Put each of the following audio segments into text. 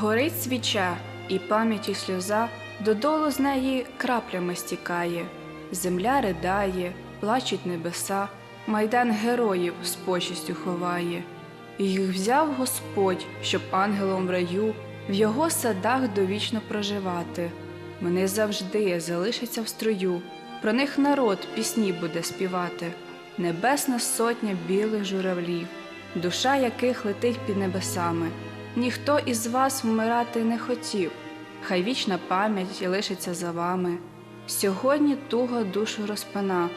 Горить свіча, і пам'яті сльоза додолу з неї краплями стікає. Земля ридає, плачуть небеса, майдан героїв з почістю ховає. Їх взяв Господь, щоб ангелом в раю в його садах довічно проживати. Вони завжди залишаться в строю, про них народ пісні буде співати. Небесна сотня білих журавлів, душа яких летить під небесами. Ніхто із вас вмирати не хотів, хай вічна пам'ять лишиться за вами. Сьогодні туга душу розпина,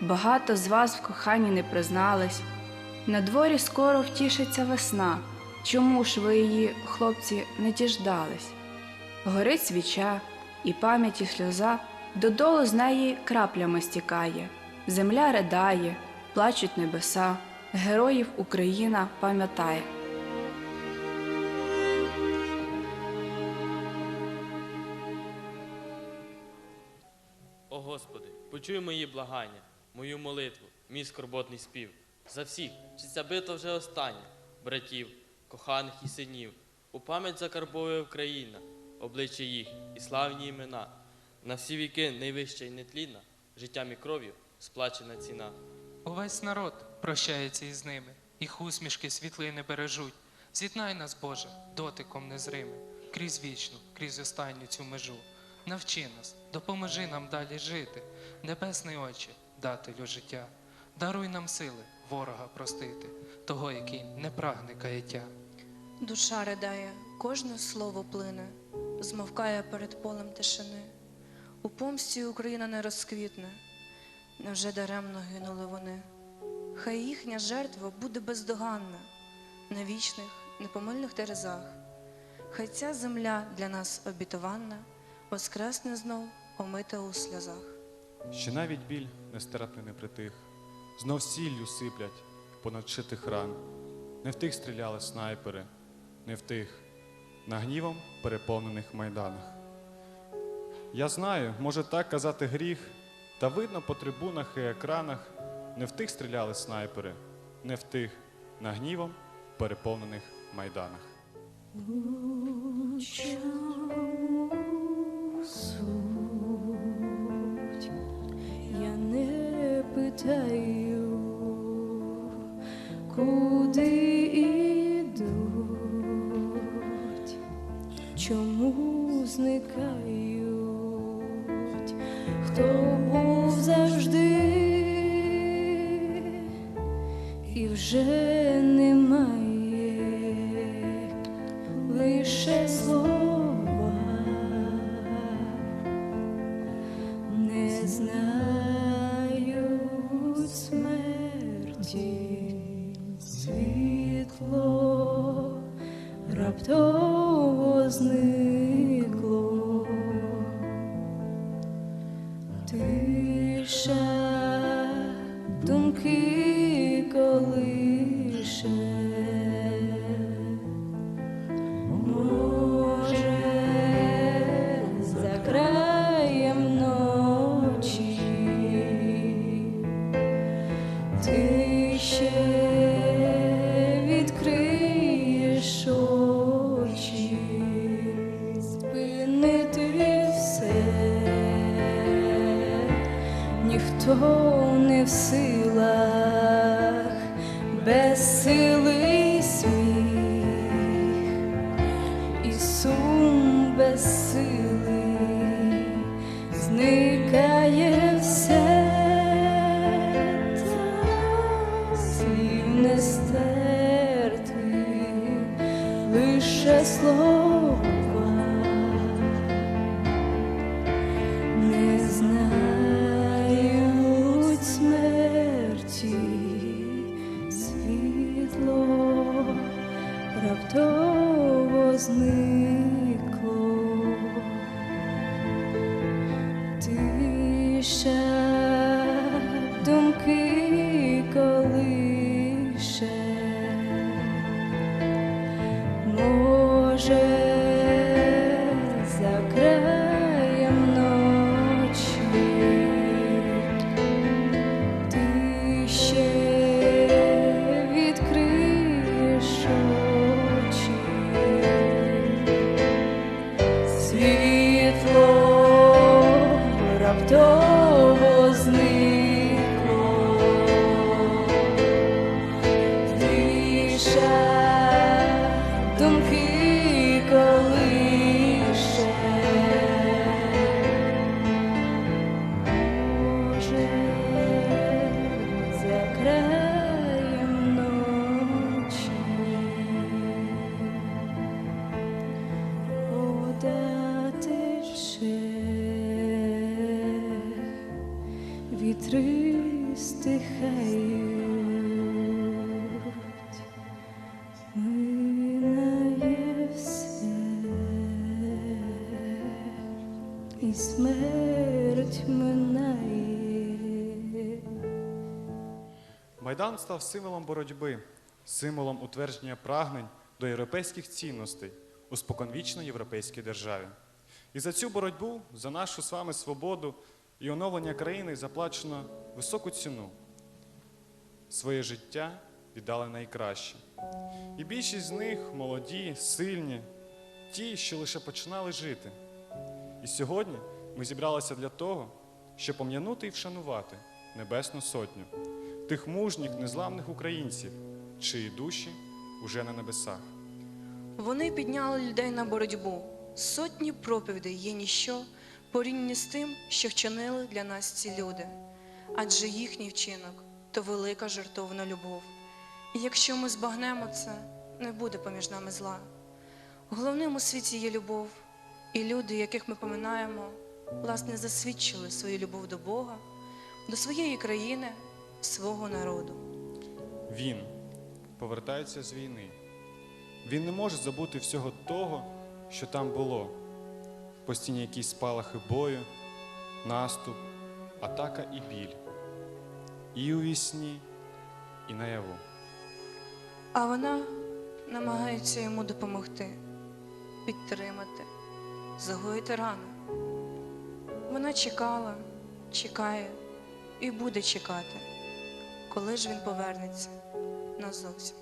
багато з вас в коханні не признались. На дворі скоро втішиться весна. Чому ж ви її, хлопці, не діждались? Горить свіча, і пам'яті сльоза додолу з неї краплями стікає. Земля ридає, плачуть небеса, героїв Україна пам'ятає. Почуй мої благання, мою молитву, мій скорботний спів. За всіх, чи ця битва вже остання, братів, коханих і синів. У пам'ять закарбовує Україна, обличчя їх і славні імена. На всі віки найвища і нетлінна, життям і кров'ю сплачена ціна. Увесь народ прощається із ними, їх усмішки світлини бережуть. З'єднай нас, Боже, дотиком незримим, крізь вічну, крізь останню цю межу. Навчи нас, допоможи нам далі жити, небесний Отче, дателю життя. Даруй нам сили ворога простити, того, який не прагне каяття. Душа ридає, кожне слово плине, змовкає перед полем тишини. У помсті Україна не розквітне, невже даремно гинули вони? Хай їхня жертва буде бездоганна на вічних, непомильних терезах. Хай ця земля для нас обітованна, воскресне знов омита у сльозах. Ще навіть біль нестерпний не притих, знов сіллю сиплять понад шитих ран. Не в тих стріляли снайпери, не в тих, на гнівом переповнених майданах. Я знаю, може так казати гріх, та видно по трибунах і екранах, не в тих стріляли снайпери, не в тих, на гнівом переповнених майданах. Питаю, куди ідуть, чому зникають, хто був завжди? І вже немає Став символом боротьби, символом утвердження прагнень до європейських цінностей у споконвічно європейській державі. І за цю боротьбу, за нашу з вами свободу і оновлення країни заплачено високу ціну. Своє життя віддали найкраще. І більшість з них молоді, сильні, ті, що лише починали жити. І сьогодні ми зібралися для того, щоб пом'янути і вшанувати Небесну Сотню, тих мужніх, незламних українців, чиї душі уже на небесах. Вони підняли людей на боротьбу. Сотні проповідей є ніщо порівняно з тим, що вчинили для нас ці люди. Адже їхній вчинок то велика жертовна любов. І якщо ми збагнемо це, не буде поміж нами зла. Головним у світі є любов, і люди, яких ми поминаємо, власне, засвідчили свою любов до Бога, до своєї країни, свого народу. Він повертається з війни. Він не може забути всього того, що там було. Постійні якісь спалахи бою, наступ, атака і біль. І у вісні, і наяву. А вона намагається йому допомогти, підтримати, загоїти рану. Вона чекала, чекає і буде чекати, коли ж він повернеться назовсім.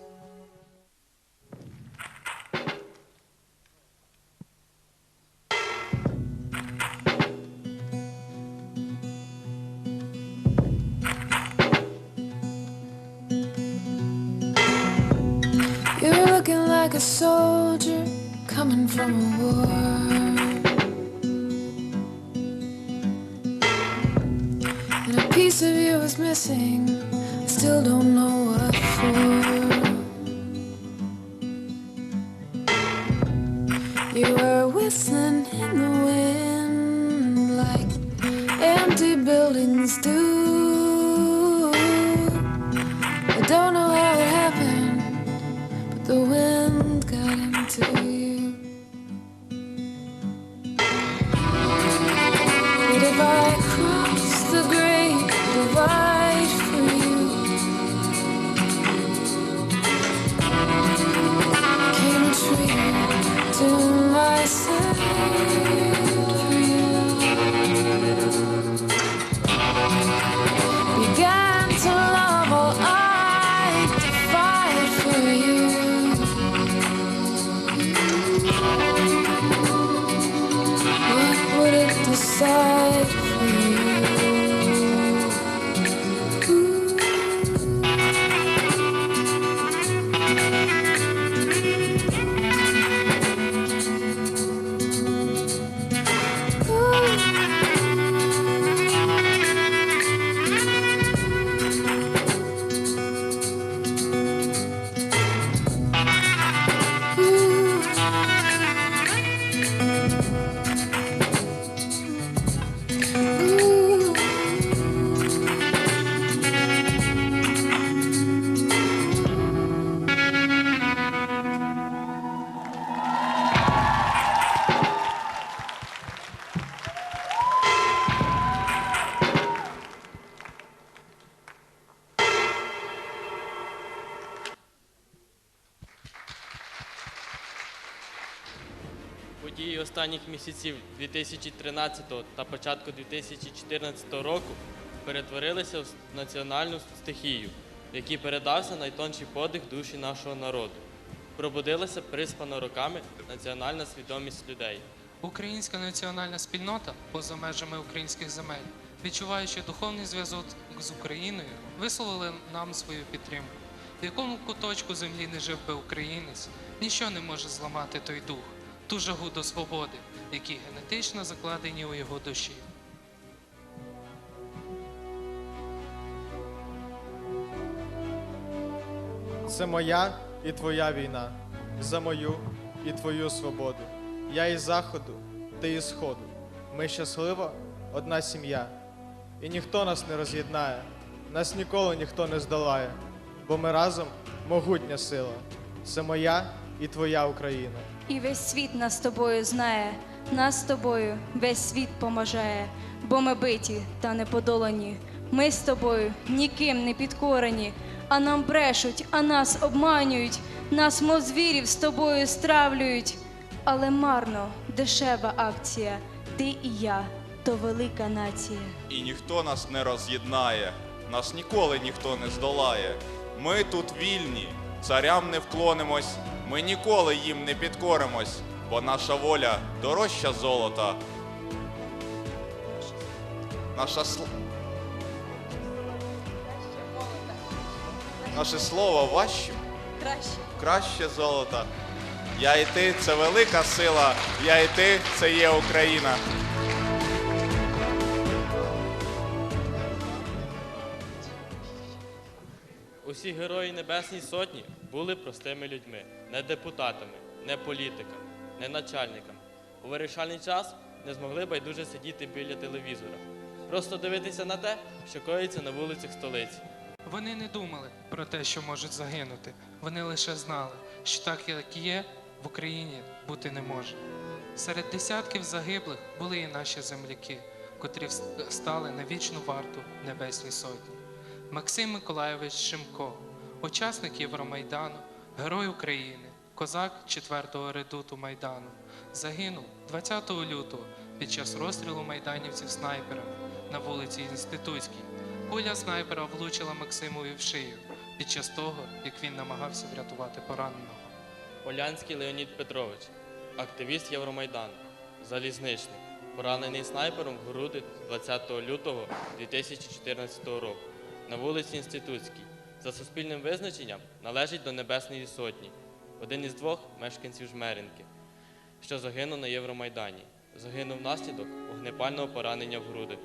You're looking like a soldier coming from a war. Piece of you is missing. Still don't know what for. You were whistling in the wind like empty buildings do. Події останніх місяців 2013 та початку 2014 року перетворилися в національну стихію, в якій передався найтонший подих душі нашого народу. Пробудилася приспана роками національна свідомість людей. Українська національна спільнота поза межами українських земель, відчуваючи духовний зв'язок з Україною, висловили нам свою підтримку. В якому куточку землі не жив би українець, ніщо не може зламати той дух, ту жагу до свободи, які генетично закладені у його душі. Це моя і твоя війна, за мою і твою свободу. Я із заходу, ти із сходу. Ми щаслива, одна сім'я, і ніхто нас не роз'єднає, нас ніколи ніхто не здолає, бо ми разом могутня сила. Це моя і твоя Україна. І весь світ нас з тобою знає, нас тобою весь світ поможає, бо ми биті та не подолані. Ми з тобою ніким не підкорені, а нам брешуть, а нас обманюють, нас, мов звірів, з тобою стравлюють. Але марно, дешева акція, ти і я то велика нація. І ніхто нас не роз'єднає, нас ніколи ніхто не здолає. Ми тут вільні, царям не вклонимось, ми ніколи їм не підкоримось, бо наша воля дорожча золота. Наша сл... Наше слово важче, Краще. краще золота. Я і ти це велика сила, я і ти це є Україна. Усі герої Небесній Сотні були простими людьми, не депутатами, не політиками, не начальниками. У вирішальний час не змогли байдуже сидіти біля телевізора, просто дивитися на те, що коїться на вулицях столиці. Вони не думали про те, що можуть загинути. Вони лише знали, що так, як є, в Україні бути не може. Серед десятків загиблих були і наші земляки, котрі стали на вічну варту Небесній Сотні. Максим Миколайович Шимко, учасник Євромайдану, герой України, козак 4-го редуту Майдану, загинув 20 лютого під час розстрілу майданівців снайперами на вулиці Інститутській. Куля снайпера влучила Максимові в шию під час того, як він намагався врятувати пораненого. Полянський Леонід Петрович, активіст Євромайдану, залізничник, поранений снайпером в груди 20 лютого 2014 року на вулиці Інститутській. За суспільним визначенням належить до Небесної Сотні, один із двох мешканців Жмеринки, що загинув на Євромайдані. Загинув внаслідок вогнепального поранення в груди.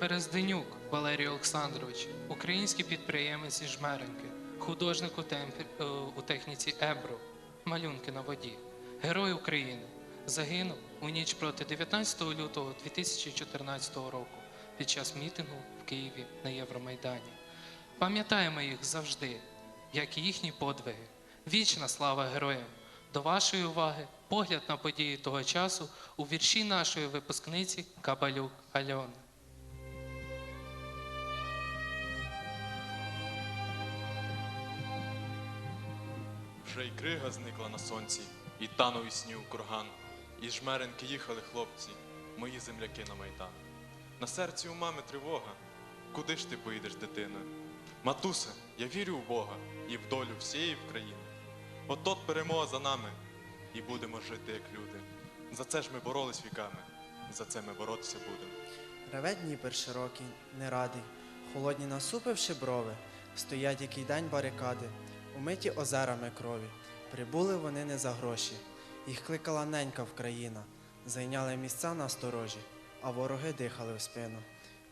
Березденюк Валерій Олександрович, український підприємець із Жмеренки, художник у, темпі- е, у техніці Ебро, малюнки на воді, герой України, загинув у ніч проти 19 лютого 2014 року під час мітингу Києві на Євромайдані. Пам'ятаємо їх завжди, як і їхні подвиги. Вічна слава героям! До вашої уваги погляд на події того часу у вірші нашої випускниці Кабалюк Альони. Вже й крига зникла на сонці, і танув і курган. І жмеренки їхали хлопці, мої земляки на майдан. На серці у мами тривога. Куди ж ти поїдеш, дитино? Матусе, я вірю в Бога і в долю всієї країни. От от перемога за нами, і будемо жити як люди. За це ж ми боролись віками, за це ми боротися будемо. Реве Дніпер широкий, не радий, холодні насупивши брови, стоять який день барикади, умиті озерами крові. Прибули вони не за гроші, їх кликала ненька в країна, зайняли місця на сторожі, а вороги дихали в спину.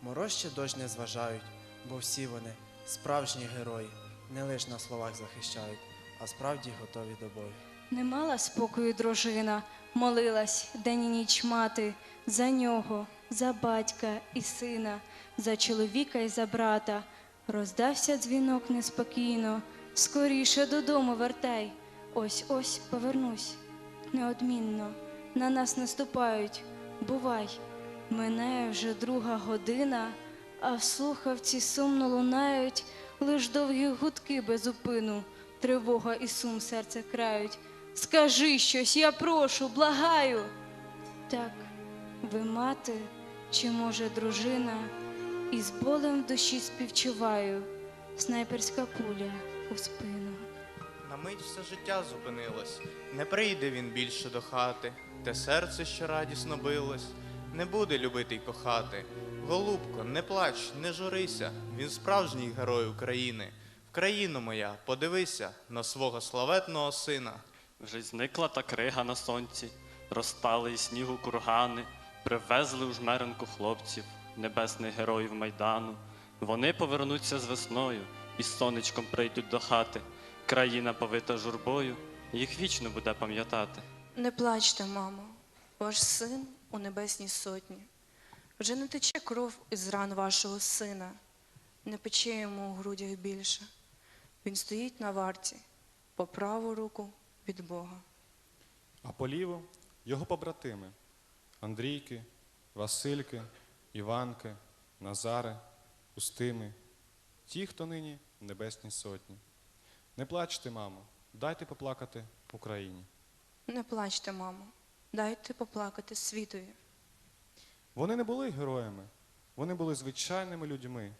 Мороз ще дощ не зважають, бо всі вони справжні герої, не лиш на словах захищають, а справді готові до бою. Не мала спокою дружина, молилась день і ніч мати за нього, за батька і сина, за чоловіка і за брата. Роздався дзвінок неспокійно, скоріше додому вертай. Ось ось повернусь. Неодмінно на нас наступають. Бувай, минає вже друга година, а в слухавці сумно лунають лиш довгі гудки без упину, тривога і сум серце крають. Скажи щось, я прошу, благаю. Так, ви мати, чи може дружина, і з болем в душі співчуваю, снайперська пуля у спину. На мить все життя зупинилось, не прийде він більше до хати, те серце, що радісно билось, не буде любити й кохати. Голубко, не плач, не журися, він справжній герой України. В країну моя, подивися на свого славетного сина. Вже зникла та крига на сонці, розтали із снігу кургани, привезли у жмеренку хлопців, небесних героїв майдану. Вони повернуться з весною і з сонечком прийдуть до хати. Країна повита журбою, їх вічно буде пам'ятати. Не плачте, мамо, ваш син у небесній сотні. Вже не тече кров із ран вашого сина. не пече йому у грудях більше. Він стоїть на варті по праву руку від Бога. А по ліву його побратими Андрійки, Васильки, Іванки, Назари, Устими, ті, хто нині в Небесній Сотні. Не плачте, мамо, дайте поплакати Україні. Не плачте, мамо, дайте поплакати світові. Вони не були героями, вони були звичайними людьми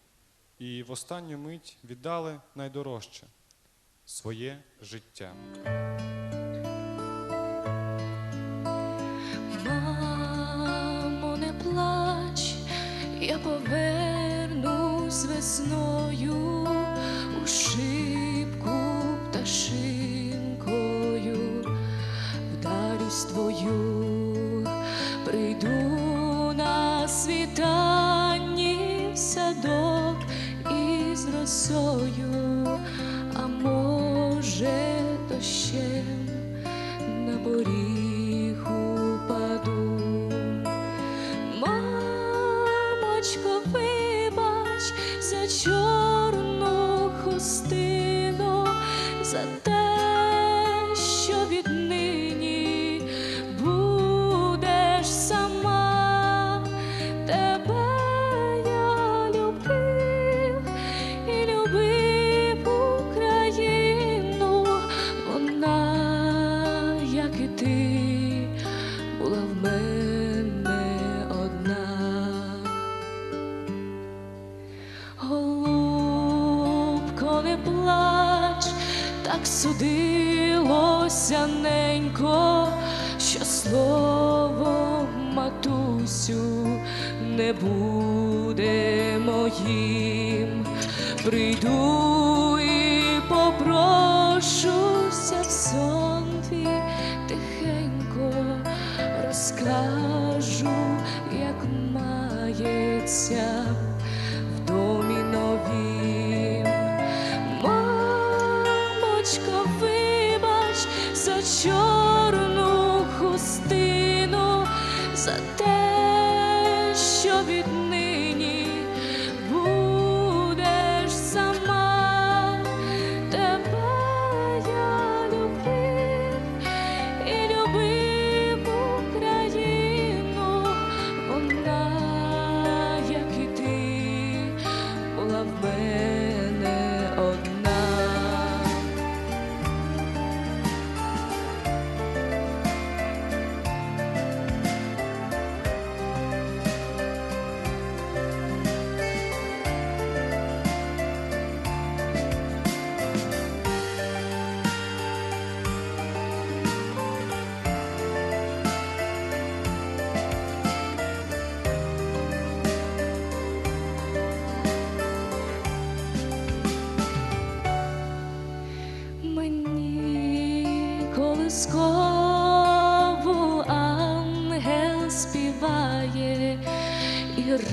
і в останню мить віддали найдорожче своє життя. Мамо, не плач, я повернусь весною у шибку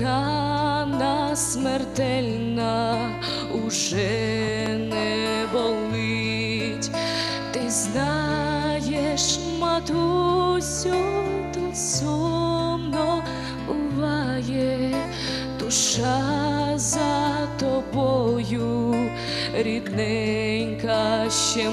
рана смертельна уже не болить. Ти знаєш, матусю, тут сумно буває, душа за тобою, рідненька ще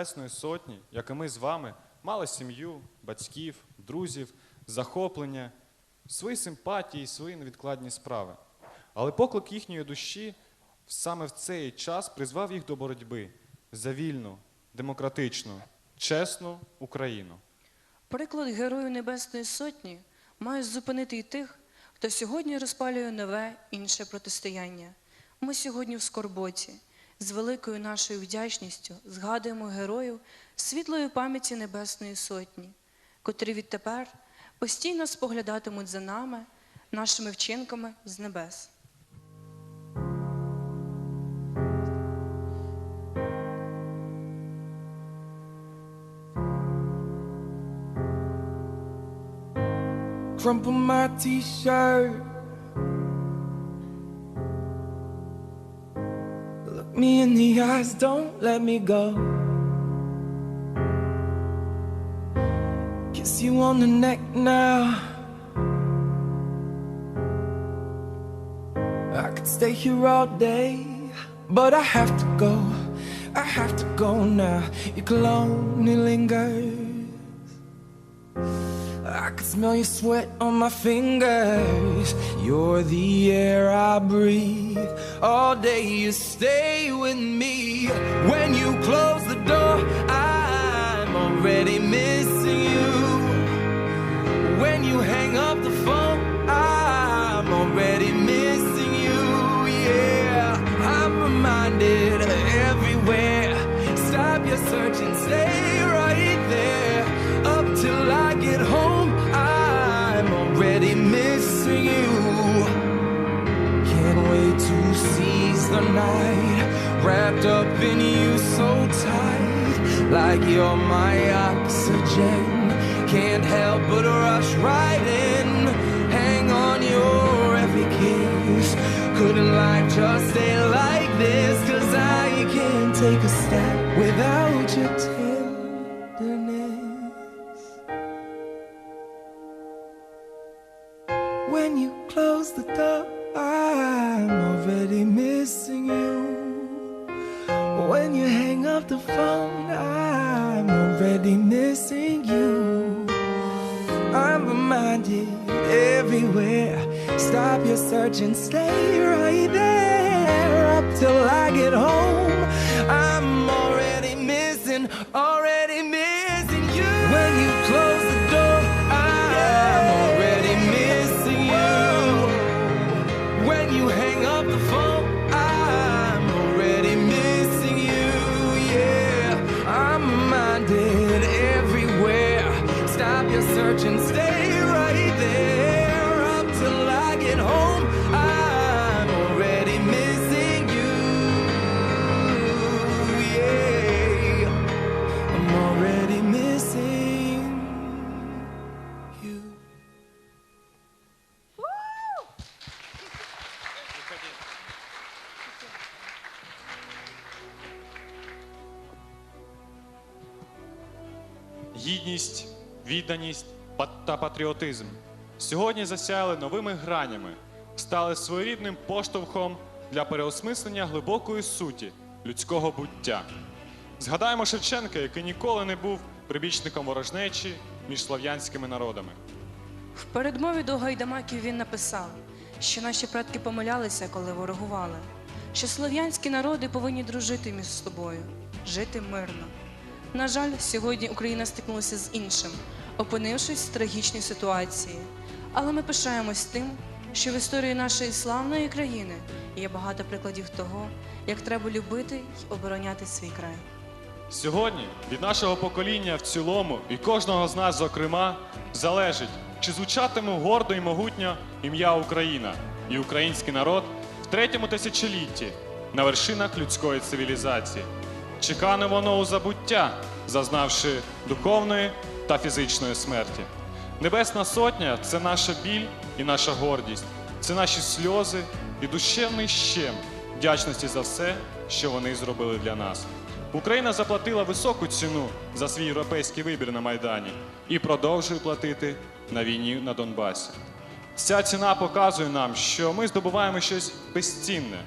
Небесної Сотні, як і ми з вами, мали сім'ю, батьків, друзів, захоплення, свої симпатії, свої невідкладні справи. Але поклик їхньої душі саме в цей час призвав їх до боротьби за вільну, демократичну, чесну Україну. Приклад Героїв Небесної Сотні має зупинити і тих, хто сьогодні розпалює нове інше протистояння. Ми сьогодні в скорботі. З великою нашою вдячністю згадуємо героїв світлої пам'яті Небесної Сотні, котрі відтепер постійно споглядатимуть за нами, нашими вчинками з небес. crumple my t-shirt. Me in the eyes, don't let me go. Kiss you on the neck now. I could stay here all day, but I have to go. I have to go now. Your cologne lingers. Smell your sweat on my fingers. You're the air I breathe. All day you stay with me. When you close the door, I'm already missing you. When you hang the night, wrapped up in you so tight, like you're my oxygen. Can't help but rush right in, hang on your every kiss. Couldn't life just stay like this? Cause I can't take a step without your tenderness. When you close the door, missing you. When you hang up the phone, I'm already missing you. I'm reminded everywhere. Stop your search and stay right there up till I get home. Гідність, відданість та патріотизм сьогодні засяяли новими гранями, стали своєрідним поштовхом для переосмислення глибокої суті людського буття. Згадаємо Шевченка, який ніколи не був прибічником ворожнечі між слов'янськими народами. В передмові до гайдамаків він написав, що наші предки помилялися, коли ворогували, що слов'янські народи повинні дружити між собою, жити мирно. На жаль, сьогодні Україна стикнулася з іншим, опинившись в трагічній ситуації. Але ми пишаємось тим, що в історії нашої славної країни є багато прикладів того, як треба любити й обороняти свій край. Сьогодні від нашого покоління в цілому і кожного з нас, зокрема, залежить, чи звучатиме гордо і могутньо ім'я Україна і український народ в третьому тисячолітті на вершинах людської цивілізації. Чи кане воно у забуття, зазнавши духовної та фізичної смерті? Небесна сотня це наша біль і наша гордість, це наші сльози і душевний щем вдячності за все, що вони зробили для нас. Україна заплатила високу ціну за свій європейський вибір на Майдані і продовжує платити на війні на Донбасі. Ця ціна показує нам, що ми здобуваємо щось безцінне,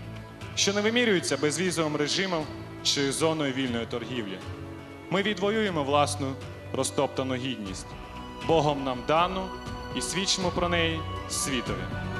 що не вимірюється безвізовим режимом чи зоною вільної торгівлі. Ми відвоюємо власну розтоптану гідність, Богом нам дану і свідчимо про неї світові.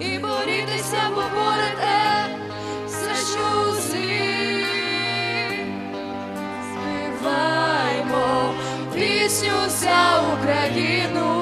І борітися поборете все, що у світ. Співаймо пісню за Україну,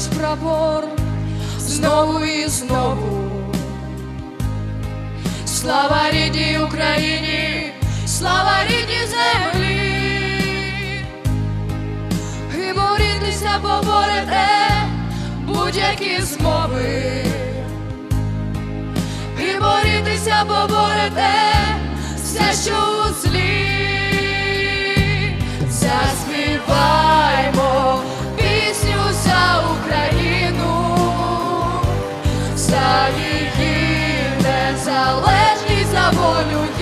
наш прапор знову і знову. Слава рідній Україні, слава рідній землі. І борітися поборете будь-які змови. І борітися поборете все, що незалежність, за